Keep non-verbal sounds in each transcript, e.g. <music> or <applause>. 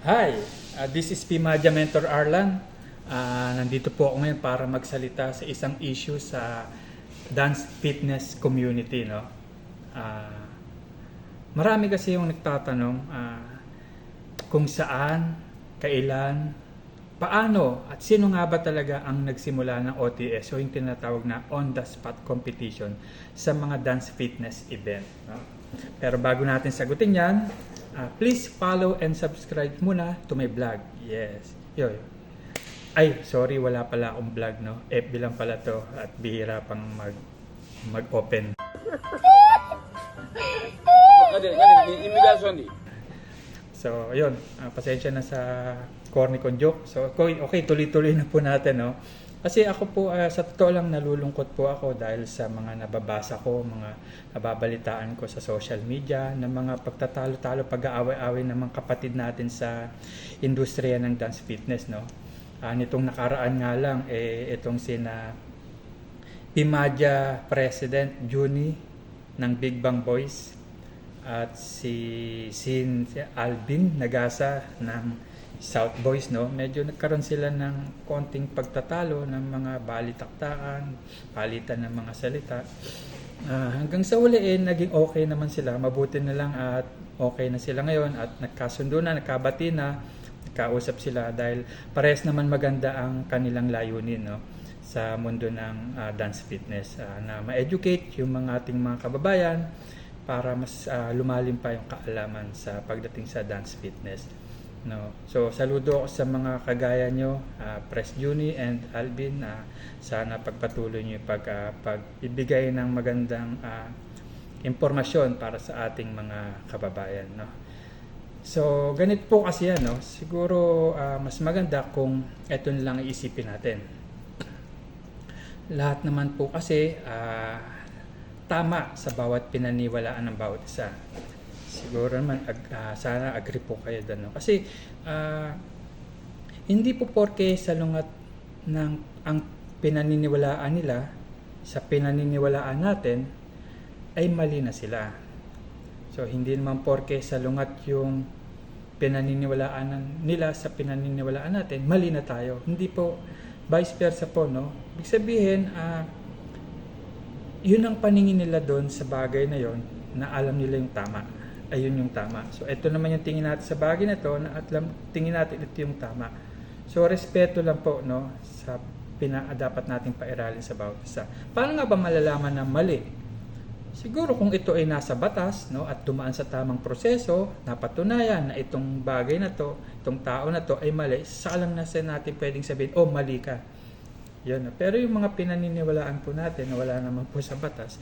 Hi, uh, this is Pimadya Mentor Arlan. Uh, nandito po ako ngayon para magsalita sa isang issue sa dance fitness community. No? Uh, marami kasi yung nagtatanong uh, kung saan, kailan, paano at sino nga ba talaga ang nagsimula ng OTS o yung tinatawag na on-the-spot competition sa mga dance fitness event. No? Pero bago natin sagutin yan, uh, please follow and subscribe muna to my vlog. Yes. Yo. Ay, sorry, wala pala akong vlog, no? FB lang pala to at bihira pang mag mag-open. So, ayun, ah, pasensya na sa corny kong joke. So, okay, okay tuloy-tuloy na po natin, no? Kasi ako po, ah, sa totoo lang, nalulungkot po ako dahil sa mga nababasa ko, mga nababalitaan ko sa social media, ng mga pagtatalo-talo, pag-aaway-away ng mga kapatid natin sa industriya ng dance fitness, no? Ah, nitong nakaraan nga lang, eh, itong sina Pimadya President Juni ng Big Bang Boys at si Sin si Alvin Nagasa ng South Boys no? Medyo nagkaroon sila ng konting pagtatalo ng mga balitaktakan palitan ng mga salita. Ah, hanggang sa uli eh, naging okay naman sila. Mabuti na lang at okay na sila ngayon at nagkasundo na nagkabati na nagkausap sila dahil parehas naman maganda ang kanilang layunin no? Sa mundo ng ah, dance fitness ah, na ma-educate yung mga ating mga kababayan para mas ah, lumalim pa yung kaalaman sa pagdating sa dance fitness. No. So saludo ako sa mga kagaya nyo, ah, Press Juni and Alvin. ah, sana pagpatuloy nyo pag, ah, pagbibigay ng magandang ah, impormasyon para sa ating mga kababayan. No. So ganito po kasi yan. No? Siguro ah, mas maganda kung na lang iisipin natin. Lahat naman po kasi ah, tama sa bawat pinaniwalaan ng bawat isa. Siguro naman, ag, ah, sana agree po kayo doon. No? Kasi, ah, hindi po porke sa lungat ng ang pinaniniwalaan nila sa pinaniniwalaan natin ay mali na sila. So, hindi naman porke sa lungat yung pinaniniwalaan nila sa pinaniniwalaan natin, mali na tayo. Hindi po, vice versa po, no? Ibig sabihin, ah, yun ang paningin nila doon sa bagay na yon na alam nila yung tama. Ayun yung tama. So, ito naman yung tingin natin sa bagay na to na at alam, tingin natin ito yung tama. So, respeto lang po no, sa pina, dapat nating pairalin sa bawat isa. Paano nga ba malalaman na mali? Siguro kung ito ay nasa batas no, at tumaan sa tamang proseso, napatunayan na itong bagay na to, itong tao na to ay mali, saka lang nasa natin pwedeng sabihin, oh mali ka. Yun. Pero yung mga pinaniniwalaan po natin na wala naman po sa batas,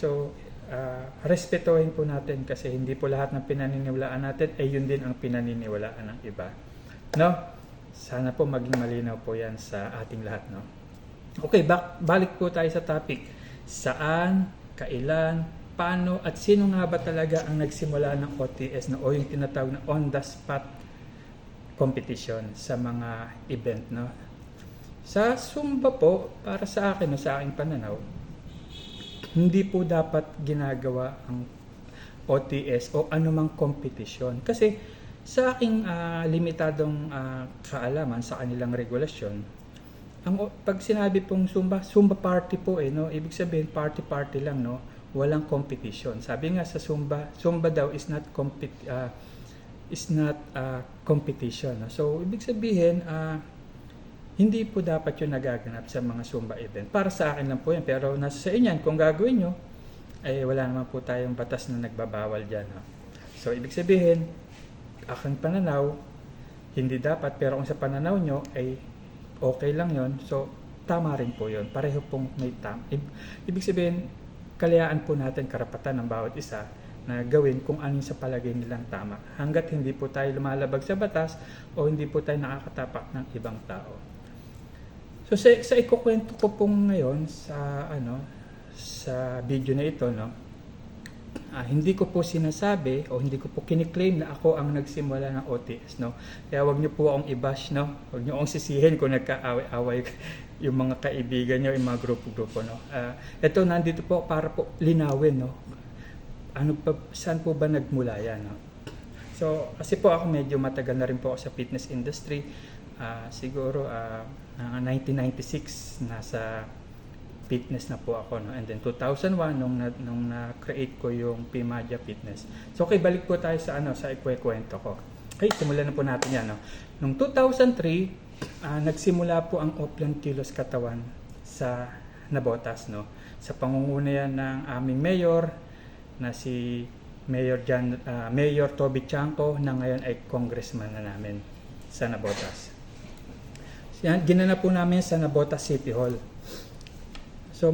so ah, respetuhin po natin kasi hindi po lahat ng pinaniniwalaan natin ay yun din ang pinaniniwalaan ng iba. No? Sana po maging malinaw po yan sa ating lahat. No? Okay, bak- balik po tayo sa topic. Saan, kailan, paano, at sino nga ba talaga ang nagsimula ng OTS na o yung tinatawag na on-the-spot competition sa mga event, no? Sa Zumba po, para sa akin o sa aking pananaw, hindi po dapat ginagawa ang OTS o anumang kompetisyon. Kasi sa aking ah, limitadong ah, kaalaman sa kanilang regulasyon, ang pag sinabi pong Zumba, Zumba party po eh, no? Ibig sabihin party-party lang, no? Walang competition. Sabi nga sa Zumba, Zumba daw is not compet ah, is not ah, competition. No? So, ibig sabihin, ah, hindi po dapat yung nagaganap sa mga Zumba event. Para sa akin lang po yan. Pero nasa sa inyo yan. Kung gagawin nyo, ay wala naman po tayong batas na nagbabawal dyan. No? So, ibig sabihin, aking pananaw, hindi dapat. Pero kung sa pananaw nyo, ay okay lang yon So, tama rin po yon Pareho pong may tam. Ib- ibig sabihin, kalayaan po natin karapatan ng bawat isa na gawin kung ano yung sa palagay nilang tama. Hanggat hindi po tayo lumalabag sa batas o hindi po tayo nakakatapak ng ibang tao. So sa, sa ikukwento ko pong ngayon sa ano sa video na ito no. ah, hindi ko po sinasabi o hindi ko po kiniklaim na ako ang nagsimula ng OTS no. Kaya wag niyo po akong i-bash no. Wag niyo akong sisihin kung nagkaaway-away <laughs> yung mga kaibigan niyo, yung mga grupo-grupo no. Ah, ito nandito po para po linawin no. Ano pa saan po ba nagmula yan no? So, kasi po ako medyo matagal na rin po ako sa fitness industry. Ah, siguro ah, mga 1996 nasa fitness na po ako no and then 2001 nung na, nung na-create ko yung Pimadia Fitness. So okay, balik po tayo sa ano sa ikwekwento ko. Okay, simulan na po natin 'yan no. Nung 2003, ah, nagsimula po ang Oplan Kilos Katawan sa Nabotas no. Sa pangunguna yan ng aming mayor na si Mayor Jan, ah, Mayor Toby Chanco na ngayon ay congressman na namin sa Nabotas. Yan, ginanap po namin sa Nabotas City Hall. So,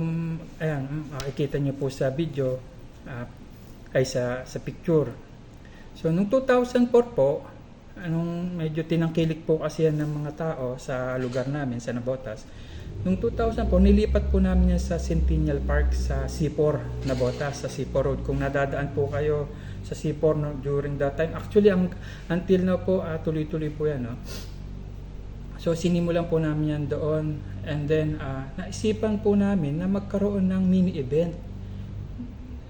ayan, makikita niyo po sa video, ah, ay sa, sa picture. So, nung 2004 po, anong medyo tinangkilik po kasi yan ng mga tao sa lugar namin, sa Nabotas. Nung 2000 po, nilipat po namin yan sa Centennial Park sa C4 Nabotas, sa C4 Road. Kung nadadaan po kayo sa C4 no, during that time, actually, ang, until now po, ah, tuloy-tuloy po yan, no? So sinimulan po namin yan doon and then ah, naisipan po namin na magkaroon ng mini event.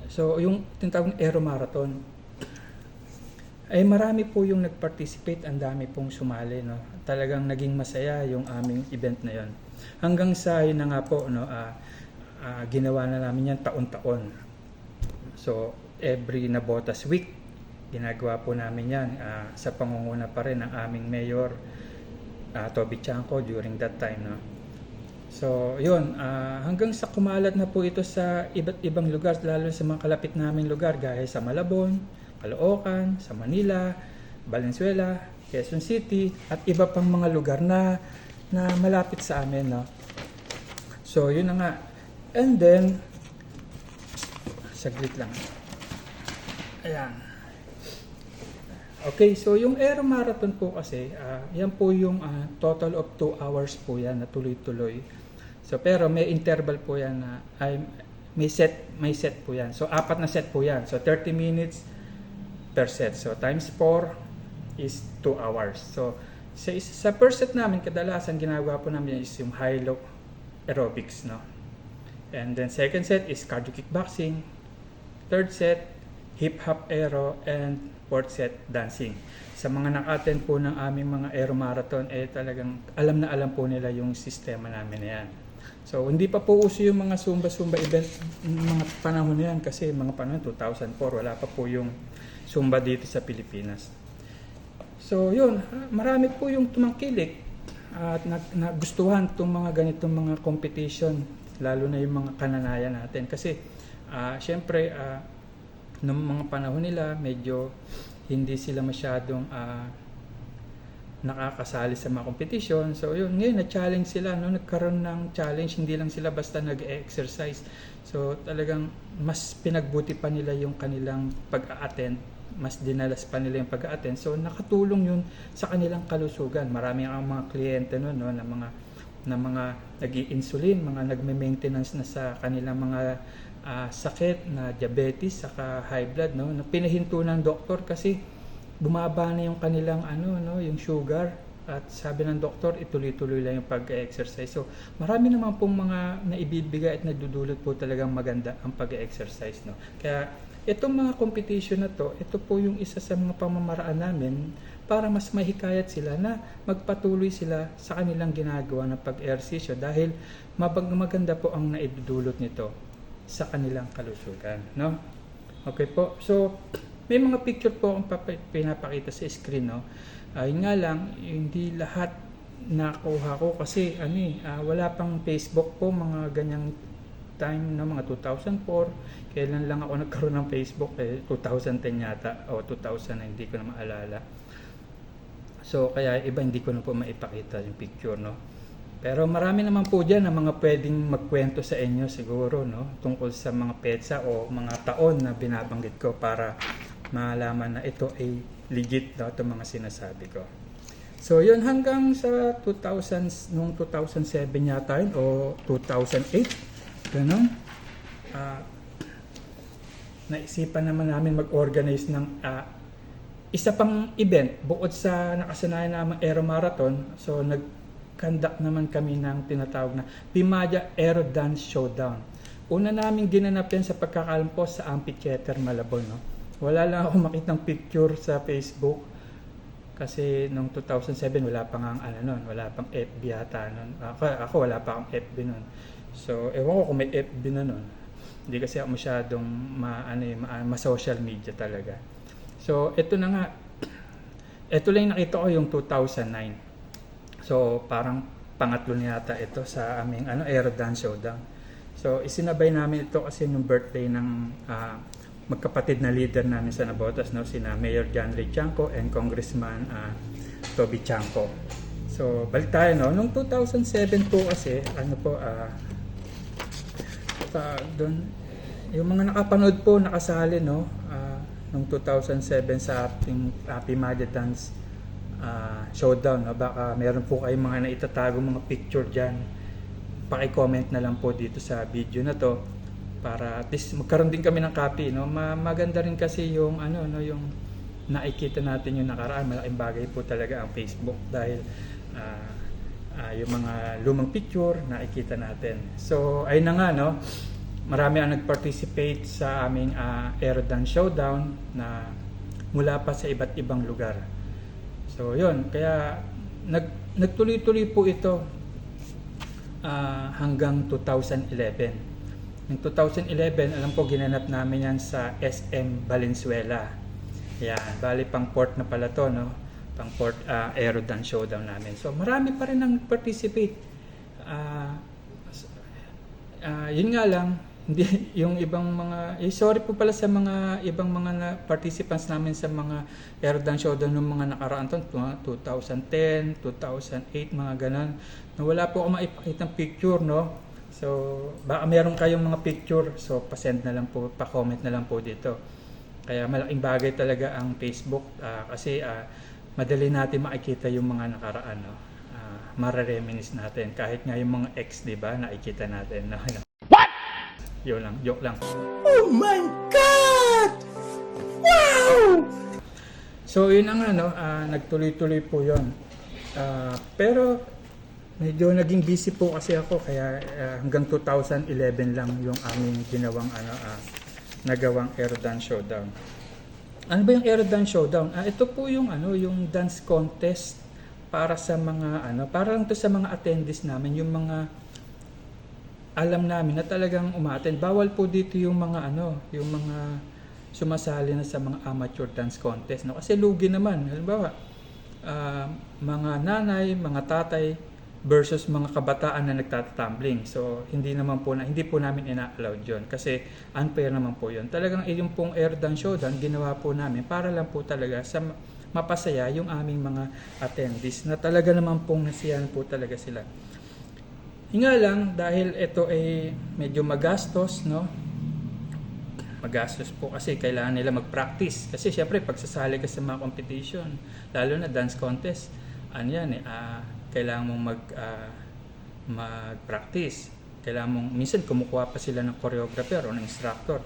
So yung tinatawag na Aero Marathon. Ay marami po yung nag-participate, ang dami pong sumali no. Talagang naging masaya yung aming event na yon. Hanggang sa yun na nga po no, ah, ah, ginawa na namin yan taon-taon. So every Nabotas week ginagawa po namin yan ah, sa pangunguna pa rin ng aming mayor uh, Toby Chanko during that time no. So, yun, ah, hanggang sa kumalat na po ito sa iba't ibang lugar, lalo sa mga kalapit naming lugar, gaya sa Malabon, Caloocan, sa Manila, Valenzuela, Quezon City, at iba pang mga lugar na, na malapit sa amin. No? So, yun na nga. And then, saglit lang. Ayan. Okay, so yung Aero Marathon po kasi, ah, yan po yung ah, total of 2 hours po yan na tuloy-tuloy. So pero may interval po yan na ay may set may set po yan. So apat na set po yan. So 30 minutes per set. So times 4 is 2 hours. So sa sa first set namin kadalasan ginagawa po namin is yung high low aerobics no. And then second set is cardio kickboxing. Third set hip hop aero and fourth set dancing. Sa mga naka-attend po ng aming mga aero marathon eh talagang alam na alam po nila yung sistema namin na yan. So hindi pa po uso yung mga Zumba-Zumba event mga panahon na yan kasi mga panahon 2004 wala pa po yung Zumba dito sa Pilipinas. So yun, marami po yung tumangkilik at nag, nagustuhan itong mga ganitong mga competition lalo na yung mga kananayan natin kasi ah syempre ah, noong mga panahon nila medyo hindi sila masyadong ah, nakakasali sa mga competition. So yun, ngayon na-challenge sila, no? nagkaroon ng challenge, hindi lang sila basta nag-exercise. So talagang mas pinagbuti pa nila yung kanilang pag-attend, mas dinalas pa nila yung pag-attend. So nakatulong yun sa kanilang kalusugan. Marami ang mga kliyente no, no na mga na mga nag insulin mga nagme-maintenance na sa kanilang mga ah, sakit na diabetes saka high blood no? Na pinahinto ng doktor kasi bumaba na yung kanilang ano no? Yung sugar. At sabi ng doktor ituloy-tuloy lang yung pag-exercise. So marami naman pong mga naibibigay at nadudulot po talagang maganda ang pag-exercise no? Kaya itong mga competition na to ito po yung isa sa mga pamamaraan namin para mas mahikayat sila na magpatuloy sila sa kanilang ginagawa ng pag-ehersisyo. Dahil maganda po ang naidudulot nito sa kanilang kalusugan no okay po so may mga picture po akong pinapakita sa screen, no? Ah, yun nga lang, hindi lahat nakuha ko kasi ano eh, ah, wala pang Facebook po mga ganyang time na mga 2004. Kailan lang ako <laughs> nagkaroon ng Facebook eh, 2010 yata o 2000 na hindi ko na maalala. So kaya iba hindi ko na po maipakita yung picture, no? Pero marami naman po dyan na mga pwedeng magkwento sa inyo siguro, no? Tungkol sa mga petsa o mga taon na binabanggit ko para malaman na ito ay legit daw itong mga sinasabi ko. So yun hanggang sa 2000, nung 2007 yata yun, o 2008, ganun. Ah, naisipan naman namin mag-organize ng ah, isa pang event bukod sa nakasanayan namin Aero Marathon. So nag-conduct naman kami ng tinatawag na Pimadia Aero Dance Showdown. Una namin ginanap yan sa pagkakalam ko sa Amphitheater Malabon. No? wala lang ako makitang picture sa Facebook kasi nung 2007 wala pa nga ang ano nun, wala pang FB yata nun. Ako, ako wala pa akong FB nun. So, ewan ko kung may FB na nun. Hindi kasi ako masyadong ma, ano, eh, ma, ma social media talaga. So, ito na nga. <clears throat> Ito lang nakita ko yung 2009. So, parang pangatlo na yata ito sa aming ano, Aerodance Showdown. So, isinabay namin ito kasi nung birthday ng ah, magkapatid na leader namin sa Nabotas, no? sina Mayor John Ray Chanco and Congressman ah, Toby Chanco. So, balik tayo, no? Nung 2007 po kasi, ano po, ah, sa doon, yung mga nakapanood po, nakasali, no? ah, nung 2007 sa ating Happy Magic Dance ah, showdown, no? Baka meron po kayong mga naitatago mga picture dyan. Paki-comment na lang po dito sa video na to para at least magkaroon din kami ng copy no? Ma- maganda rin kasi yung ano no? Yung nakikita natin yung nakaraan. Malaking bagay po talaga ang Facebook dahil ah, ah, yung mga lumang picture nakikita natin. So ayun na nga no? Marami ang nag-participate sa aming uh, Aerodance Showdown na mula pa sa iba't ibang lugar so yun kaya nag, nagtuloy-tuloy po ito ah, hanggang 2011 Noong 2011, alam ko ginanap namin yan sa SM Valenzuela. Yan, bali pang port na pala to, no? Pang port uh, Aerodance Showdown namin. So marami pa rin ang participate. Ah, ah, yun nga lang, hindi <laughs> yung ibang mga eh, sorry po pala sa mga ibang mga participants namin sa mga Aerodance Showdown ng mga nakaraan mga 2010, 2008, mga ganun. Na wala po ako maipakitang picture, no? So, baka meron kayong mga picture, so pasend na lang po, pa-comment na lang po dito. Kaya malaking bagay talaga ang Facebook ah, kasi ah, madali natin makikita yung mga nakaraan, no? Ah, marareminis natin. Kahit nga yung mga ex, di ba, nakikita natin. No? <laughs> Yun lang, joke lang. Oh my God! Wow! So yun ang ano, ah, nagtuloy-tuloy po yun. Ah, pero medyo naging busy po kasi ako kaya ah, hanggang 2011 lang yung aming ginawang ano, ah, nagawang Aerodance Showdown. Ano ba yung Aerodance Showdown? Ah, ito po yung ano, yung dance contest para sa mga ano, para lang to sa mga attendees namin, yung mga alam namin na talagang umaten. Bawal po dito yung mga ano, yung mga sumasali na sa mga amateur dance contest. No? Kasi lugi naman. Halimbawa, ah, mga nanay, mga tatay versus mga kabataan na nagtatatumbling. So, hindi naman po na, hindi po namin ina-allowed yun. Kasi unfair naman po yun. Talagang yung pong air dance showdown, ginawa po namin para lang po talaga sa mapasaya yung aming mga attendees na talaga naman pong nasiyahan po talaga sila. Hinga lang dahil ito ay medyo magastos, no? Magastos po kasi kailangan nila mag-practice. Kasi syempre, pagsasali ka sa mga competition, lalo na dance contest, ano yan eh, ah, kailangan mong mag, ah, mag-practice. Kailangan mong, minsan kumukuha pa sila ng choreographer o ng instructor.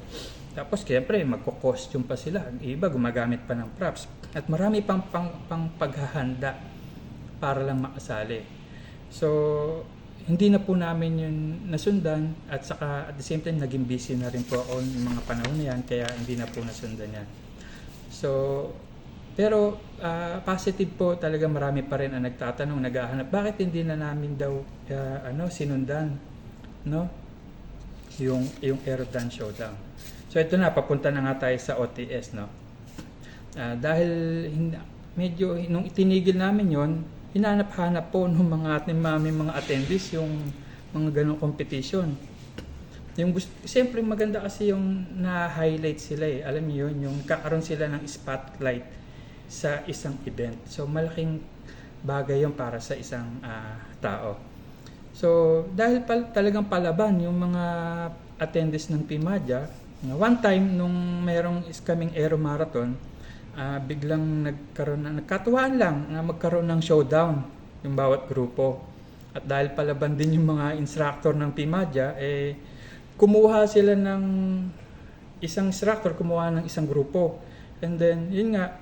Tapos syempre, magko-costume pa sila. Iba gumagamit pa ng props. At marami pang, pang, pang paghahanda para lang makasali. So, hindi na po namin yun nasundan at saka at the same time naging busy na rin po ako ng mga panahon na yan kaya hindi na po nasundan yan. So, pero ah, positive po talaga marami pa rin ang nagtatanong, naghahanap, bakit hindi na namin daw ah, ano sinundan no? Yung yung Aerodance Showdown. So ito na papunta na nga tayo sa OTS no. Ah, dahil medyo nung itinigil namin yon hinanap-hanap po ng mga ating mami mga attendees yung mga ganong competition. Yung siyempre maganda kasi yung na-highlight sila eh. Alam niyo yun, yung kakaroon sila ng spotlight sa isang event. So malaking bagay yun para sa isang ah, tao. So dahil pal- talagang palaban yung mga attendees ng Pimadya, one time nung merong is kaming Aero Marathon, ah, biglang nagkaroon na, nagkatuwaan lang na magkaroon ng showdown yung bawat grupo. At dahil palaban din yung mga instructor ng Pimadya, eh, kumuha sila ng isang instructor, kumuha ng isang grupo. And then, yun nga,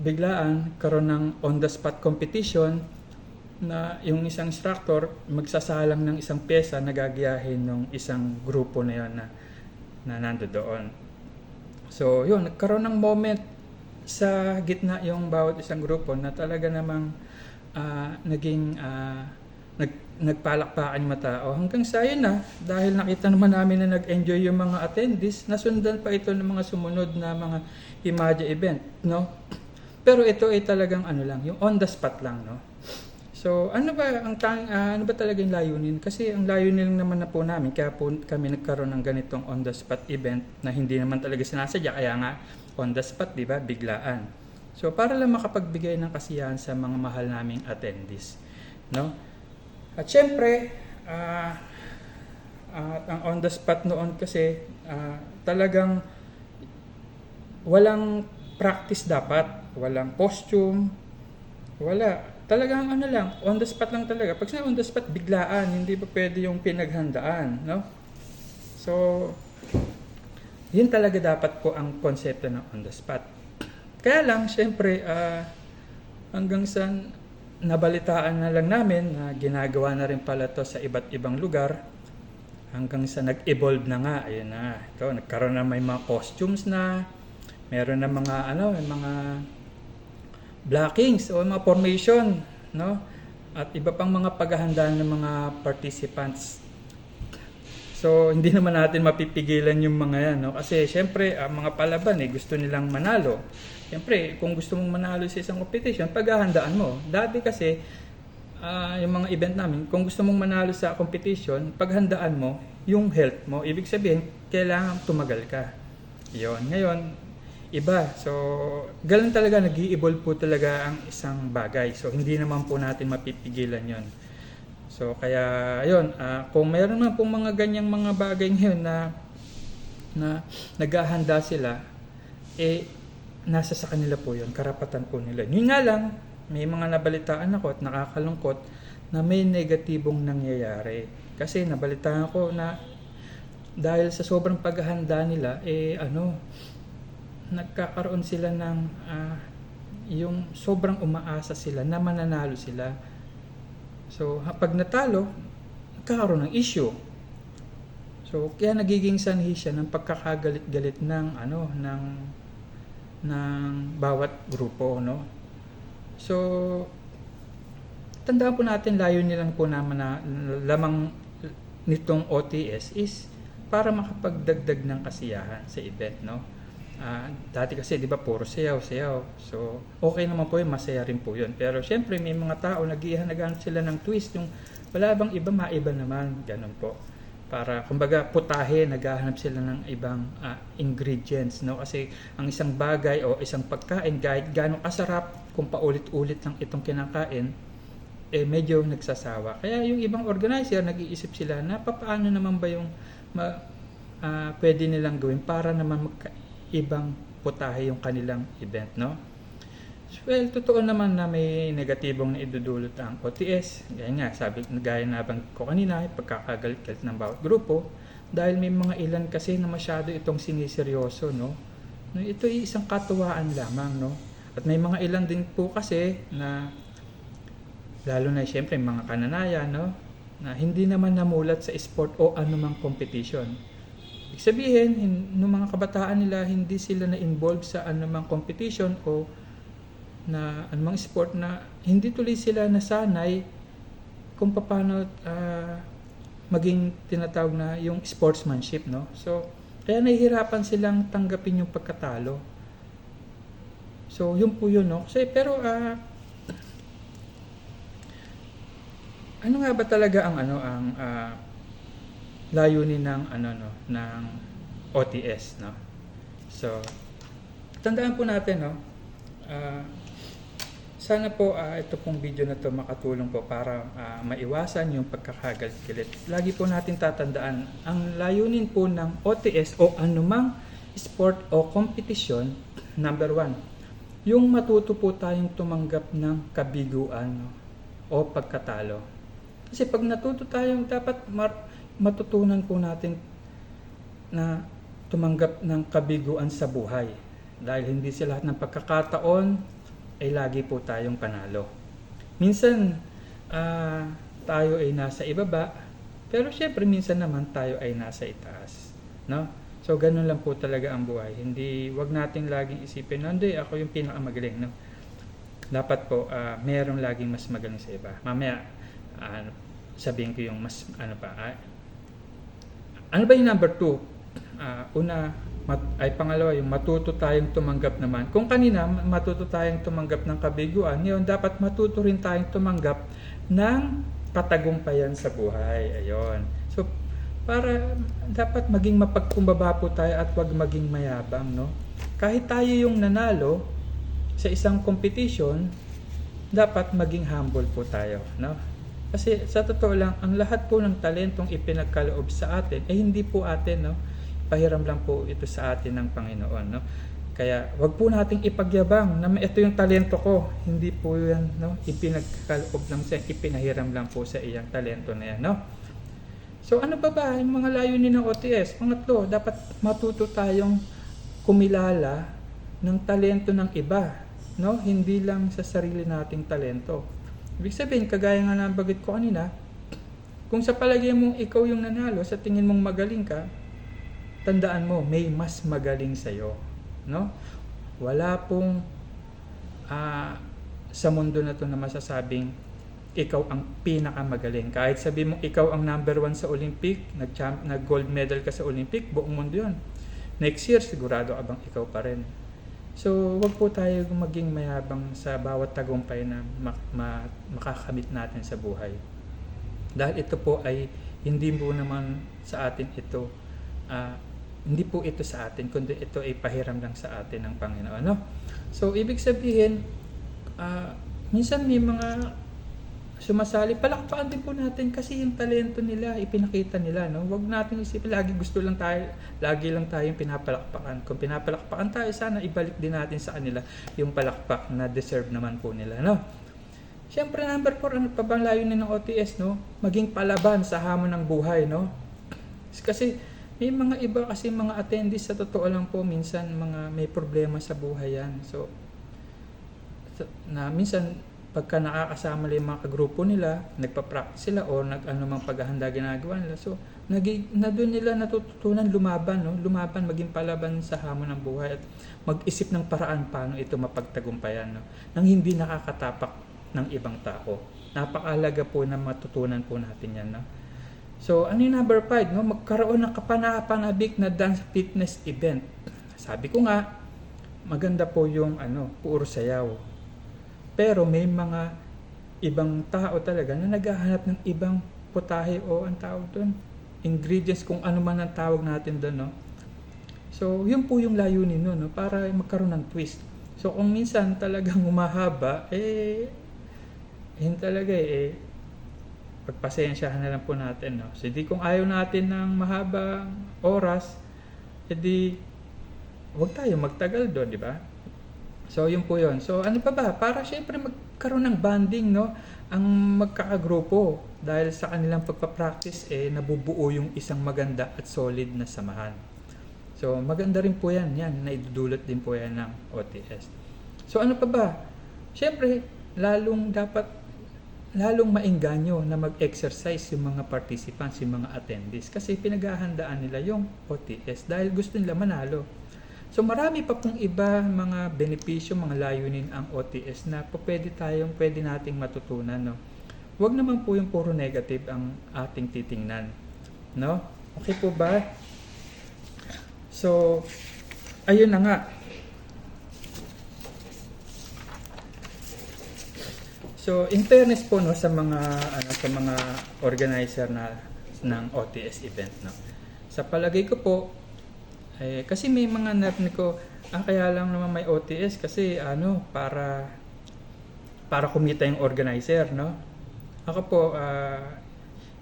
biglaan, karoon ng on-the-spot competition na yung isang instructor magsasalang ng isang pyesa na gagayahin ng isang grupo na yun na, na nando doon. So, yun, nagkaroon ng moment sa gitna yung bawat isang grupo na talaga namang ah, naging ah, nag, nagpalakpakan yung mga tao. Hanggang sa yun na, dahil nakita naman namin na nag-enjoy yung mga attendees, nasundan pa ito ng mga sumunod na mga Imaja event, no? Pero ito ay talagang ano lang, yung on the spot lang, no? So, ano ba ang tang ah, ano ba talaga yung layunin? Kasi ang layunin lang naman na po namin kaya po kami nagkaroon ng ganitong on the spot event na hindi naman talaga sinasadya kaya nga on the spot, 'di ba? Biglaan. So, para lang makapagbigay ng kasiyahan sa mga mahal naming attendees, no? At syempre, ah ah, ang on the spot noon kasi ah, talagang walang practice dapat, walang costume, wala. Talagang ano lang, on the spot lang talaga. Pag sa on the spot, biglaan, hindi pa pwede yung pinaghandaan, no? So, yun talaga dapat po ang konsepto ng on the spot. Kaya lang, syempre, ah, hanggang sa nabalitaan na lang namin na ginagawa na rin pala to sa iba't ibang lugar, hanggang sa nag-evolve na nga, ayun na, ito, nagkaroon na may mga costumes na, meron na mga, ano, may mga blockings o mga formation, no? At iba pang mga paghahanda ng mga participants. So, hindi naman natin mapipigilan yung mga yan, no? Kasi, syempre, ang mga palaban, eh, gusto nilang manalo. Syempre, kung gusto mong manalo sa isang competition, paghahandaan mo. Dati kasi, ah, yung mga event namin, kung gusto mong manalo sa competition, paghandaan mo yung health mo. Ibig sabihin, kailangan tumagal ka. Yon. Ngayon, iba. So, ganun talaga, nag evolve po talaga ang isang bagay. So, hindi naman po natin mapipigilan yon. So, kaya, ayun, ah, kung mayroon naman pong mga ganyang mga bagay ngayon na na naghahanda sila, eh, nasa sa kanila po yun, karapatan po nila. Yun nga lang, may mga nabalitaan ako at nakakalungkot na may negatibong nangyayari. Kasi nabalitaan ko na dahil sa sobrang paghahanda nila, eh ano, nagkakaroon sila ng ah, yung sobrang umaasa sila na mananalo sila. So, pag natalo, nagkakaroon ng issue. So, kaya nagiging sanhi siya ng pagkakagalit-galit ng ano ng ng bawat grupo, no? So, tandaan po natin layo nilang po naman na lamang nitong OTS is para makapagdagdag ng kasiyahan sa event, no? Ah, dati kasi 'di ba puro sayaw, sayaw. So, okay naman po 'yun, masaya rin po 'yun. Pero syempre may mga tao nag-ihanagahan sila ng twist yung wala bang iba maiba naman, ganun po. Para kumbaga putahe, naghahanap sila ng ibang ah, ingredients, no? Kasi ang isang bagay o isang pagkain kahit gaano kasarap kung paulit-ulit lang itong kinakain, eh medyo nagsasawa. Kaya yung ibang organizer nag-iisip sila na papaano naman ba yung ma, ah, pwede nilang gawin para naman magkaibang putahe yung kanilang event, no? Well, totoo naman na may negatibong na idudulot ang OTS. Gaya nga, sabi, gaya na bang ko kanina, pagkakagalit-galit ng bawat grupo. Dahil may mga ilan kasi na masyado itong siniseryoso, no ito ay isang katuwaan lamang, no? At may mga ilan din po kasi na lalo na siyempre mga kananaya, no? Na hindi naman namulat sa sport o anumang competition. Ibig sabihin, hin- nung mga kabataan nila, hindi sila na-involve sa anumang competition o na anumang sport na hindi tuloy sila nasanay kung paano ah, maging tinatawag na yung sportsmanship, no? So, kaya nahihirapan silang tanggapin yung pagkatalo. So, yun po yun, no? Kasi, pero, ah, ano nga ba talaga ang ano ang ah, layunin ng ano no ng OTS no so tandaan po natin no ah, sana po ah, ito pong video na to makatulong po para ah, maiwasan yung pagkakagalit-galit. Lagi po natin tatandaan ang layunin po ng OTS o anumang sport o competition number one yung matuto po tayong tumanggap ng kabiguan no, o pagkatalo. Kasi pag natuto tayong dapat mar- matutunan po natin na tumanggap ng kabiguan sa buhay. Dahil hindi sa lahat ng pagkakataon ay lagi po tayong panalo. Minsan ah, tayo ay nasa ibaba, pero syempre minsan naman tayo ay nasa itaas, no? So ganun lang po talaga ang buhay. Hindi wag nating laging isipin, "Ah, hindi ako yung pinakamagaling, no. Dapat po ah, mayroong laging mas magaling sa iba. Mamaya ah, sabihin ko yung mas ano pa. ah, ano ba yung number two? Ah, una, mat- ay pangalawa, yung matuto tayong tumanggap naman. Kung kanina, ma- matuto tayong tumanggap ng kabiguan, ngayon dapat matuto rin tayong tumanggap ng katagumpayan sa buhay. Ayon. So, para dapat maging mapagkumbaba po tayo at wag maging mayabang, no? Kahit tayo yung nanalo sa isang competition, dapat maging humble po tayo, no? Kasi sa totoo lang, ang lahat po ng talentong ipinagkaloob sa atin ay hindi po atin, no? Pahiram lang po ito sa atin ng Panginoon, no? Kaya wag po nating ipagyabang na ito yung talento ko. Hindi po yan, no? Ipinagkaloob lang sa ipinahiram lang po sa iyang talento na yan, no? So ano pa ba yung mga layunin ng OTS? Pangatlo, dapat matuto tayong kumilala ng talento ng iba, no? Hindi lang sa sarili nating talento. Ibig sabihin, kagaya nga ng bagit ko kanina, kung sa palagay mong ikaw yung nanalo, sa tingin mong magaling ka, tandaan mo, may mas magaling sa'yo. No? Wala pong ah, sa mundo na to na masasabing ikaw ang pinakamagaling. Kahit sabi mo ikaw ang number one sa Olympic, nag-champ, nag-gold medal ka sa Olympic, buong mundo yun. Next year, sigurado abang ikaw pa rin. So, wag po tayo maging mayabang sa bawat tagumpay na mak- ma- makakamit natin sa buhay. Dahil ito po ay hindi po naman sa atin ito, ah, hindi po ito sa atin, kundi ito ay pahiram lang sa atin ng Panginoon. No? So, ibig sabihin, ah, minsan may mga sumasali, palakpakan din po natin kasi yung talento nila, ipinakita nila, no? Huwag natin isipin, lagi gusto lang tayo, lagi lang tayong pinapalakpakan. Kung pinapalakpakan tayo, sana ibalik din natin sa kanila yung palakpak na deserve naman po nila, no? Siyempre, number 4, ano pa bang layunin ng OTS, no? Maging palaban sa hamon ng buhay, no? Kasi may mga iba kasi mga attendees sa totoo lang po minsan mga may problema sa buhay yan. So na minsan pagka nakakasama nila yung mga kagrupo nila, nagpa-practice sila o nag ano mang paghahanda ginagawa nila. So nagi, na doon nila natututunan lumaban, no? Lumaban, maging palaban sa hamon ng buhay at mag-isip ng paraan paano ito mapagtagumpayan, no? Nang hindi nakakatapak ng ibang tao. Napakalaga po na matutunan po natin yan, no? So, ano yung number 5? No? Magkaroon ng kapanapanabik na dance fitness event. Sabi ko nga, maganda po yung ano, puro sayaw. Pero may mga ibang tao talaga na naghahanap ng ibang putahe o ang tawag doon, ingredients kung ano man ang tawag natin doon, no? So, yun po yung layunin nun, no? para magkaroon ng twist. So, kung minsan talagang umahaba, eh, yun talaga eh, pagpasensyahan na lang po natin. No? So, di kung ayaw natin ng mahabang oras, edi huwag tayo magtagal doon, di ba? So, yun po yun. So, ano pa ba? Para syempre magkaroon ng bonding, no? Ang magkakagrupo. Dahil sa kanilang pagpapractice, eh, nabubuo yung isang maganda at solid na samahan. So, maganda rin po yan. Yan, naidudulot din po yan ng OTS. So, ano pa ba? Syempre, lalong dapat lalong maengganyo na mag-exercise yung mga participants, yung mga attendees kasi pinaghahandaan nila yung OTS dahil gusto nila manalo. So marami pa pong iba mga benepisyo, mga layunin ang OTS na pwede tayong pwede nating matutunan, no. Huwag naman po yung puro negative ang ating titingnan, no? Okay po ba? So ayun na nga. So, in fairness po no sa mga ano sa mga organizer na ng OTS event no. Sa palagay ko po eh, kasi may mga narinig ko ang kaya lang naman may OTS kasi ano para para kumita yung organizer no. Ako po ah,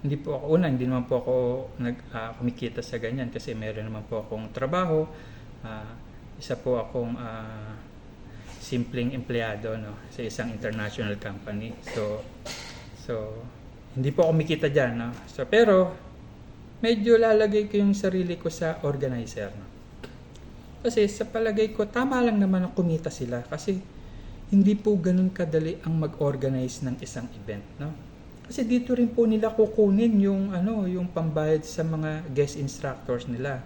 hindi po ako una, hindi naman po ako nag ah, kumikita sa ganyan kasi meron naman po akong trabaho. Ah, isa po akong ah, simpleng empleyado no sa isang international company. So so hindi po ako kumikita diyan no. So pero medyo lalagay ko yung sarili ko sa organizer. Kasi sa palagay ko tama lang naman ang kumita sila kasi hindi po ganun kadali ang mag-organize ng isang event no. Kasi dito rin po nila kukunin yung ano, yung pambayad sa mga guest instructors nila.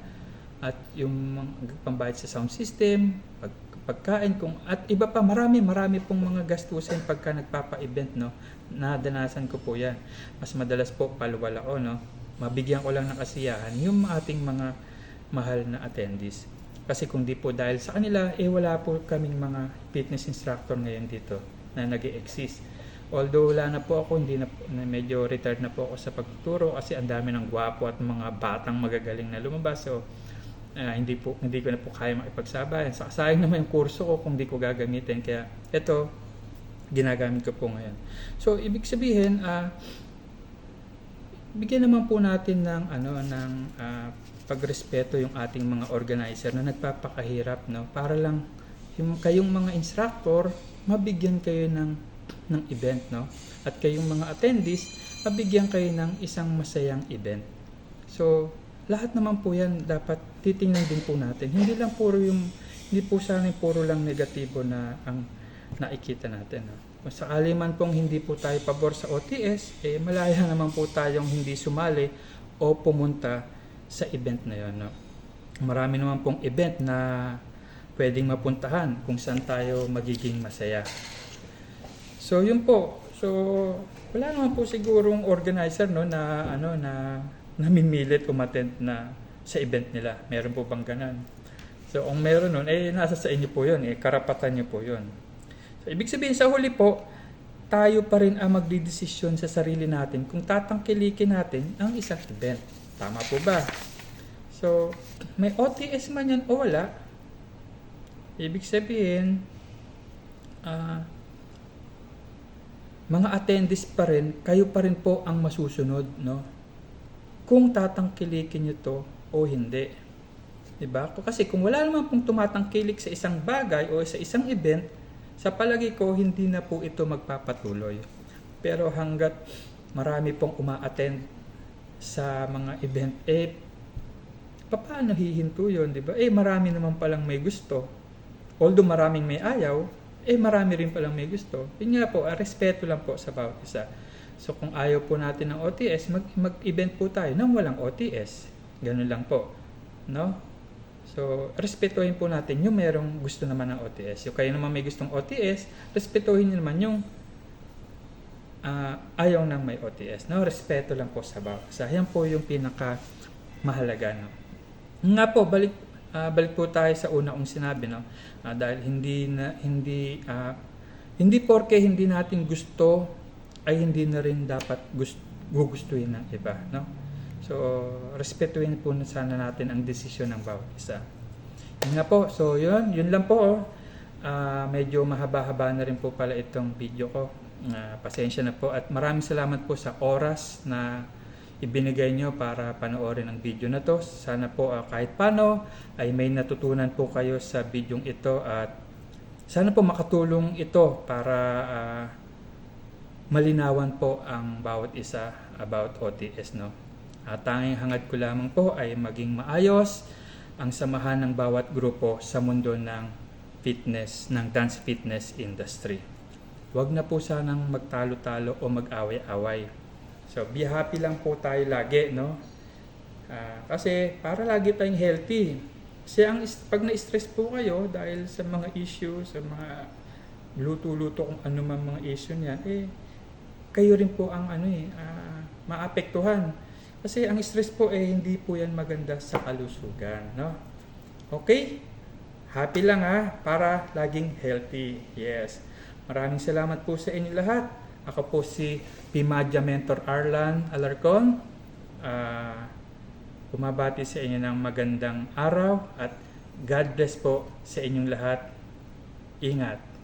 at yung pambayad sa sound system, pag, pagkain kung at iba pa marami marami pong mga gastusin pagka nagpapa-event no. Nadanasan ko po 'yan. Mas madalas po paluwal ako no. Mabigyan ko lang ng kasiyahan yung ating mga mahal na attendees. Kasi kung di po dahil sa kanila, eh wala po kaming mga fitness instructor ngayon dito na nag exist Although wala na po ako, hindi na, na medyo retired na po ako sa pagtuturo kasi ang dami ng gwapo at mga batang magagaling na lumabas. So, ah, hindi po hindi ko na po kaya makipagsabayan. Sa sayang naman yung kurso ko kung di ko gagamitin. Kaya ito, ginagamit ko po ngayon. So, ibig sabihin, ah bigyan naman po natin ng ano ng ah, pagrespeto yung ating mga organizer na nagpapakahirap no? Para lang yung kayong mga instructor mabigyan kayo ng ng event no? At kayong mga attendees mabigyan kayo ng isang masayang event. So lahat naman po yan dapat titingnan din po natin. Hindi lang puro yung hindi po sana puro lang negatibo na ang nakikita natin no? Kung sakali man pong hindi po tayo pabor sa OTS eh malaya naman po tayong hindi sumali o pumunta sa event na yon no? marami naman pong event na pwedeng mapuntahan kung saan tayo magiging masaya So yun po. So wala naman po sigurong organizer no na ano na namimilit umattend na sa event nila. Meron po bang ganun? So kung meron nun, eh nasa sa inyo po yun. Eh karapatan niyo po yun. So ibig sabihin sa huli po, tayo pa rin ang magdidesisyon sa sarili natin kung tatangkilikin natin ang isang event. Tama po ba? So, may OTS man yan o wala, ibig sabihin, ah, mga attendees pa rin, kayo pa rin po ang masusunod, no? Kung tatangkilikin nyo to o hindi. Diba? Kasi kung wala naman pong tumatangkilik sa isang bagay o sa isang event, sa palagi ko, hindi na po ito magpapatuloy. Pero hanggat marami pong uma-attend sa mga event, eh, paano hihinto yun, di ba? Eh, marami naman palang may gusto. Although maraming may ayaw, eh marami rin palang may gusto. Yun nga po, ah, respeto lang po sa bawat isa. So kung ayaw po natin ng OTS, mag, mag-event po tayo nang walang OTS. Ganun lang po. No? So, respetuhin po natin yung merong gusto naman ng OTS. Yung kayo naman may gustong OTS, respetuhin nyo naman yung ah, ayaw ng may OTS. No? Respeto lang po sa bawat isa. Yan po yung pinaka mahalaga. No? Nga po, balik ah, balik po tayo sa una kong sinabi no. Ah, dahil hindi na hindi ah, hindi porke hindi natin gusto ay hindi na rin dapat gusto gugustuhin ng iba, no? So, respetuhin po na sana natin ang desisyon ng bawat isa. Yun nga po. So, yun. Yun lang po. oh. Ah, medyo mahaba-haba na rin po pala itong video ko. Ah, pasensya na po. At maraming salamat po sa oras na ibinigay nyo para panoorin ang video na to. Sana po ah, kahit paano ay may natutunan po kayo sa video ito at sana po makatulong ito para ah, malinawan po ang bawat isa about OTS no. At tanging hangad ko lamang po ay maging maayos ang samahan ng bawat grupo sa mundo ng fitness, ng dance fitness industry. Huwag na po sanang magtalo-talo o mag-away-away. So, be happy lang po tayo lagi, no? Ah, kasi para lagi tayong healthy. Kasi ang pag na-stress po kayo dahil sa mga issue, sa mga luto-luto kung ano man mga issue niyan, eh, kayo rin po ang ano eh, ah, maapektuhan. Kasi ang stress po eh, hindi po yan maganda sa kalusugan, no? Okay? Happy lang ha, para laging healthy. Yes. Maraming salamat po sa inyo lahat. Ako po si Pimadya Mentor Arlan Alarcon. Ah, bumabati sa inyo ng magandang araw at God bless po sa inyong lahat. Ingat.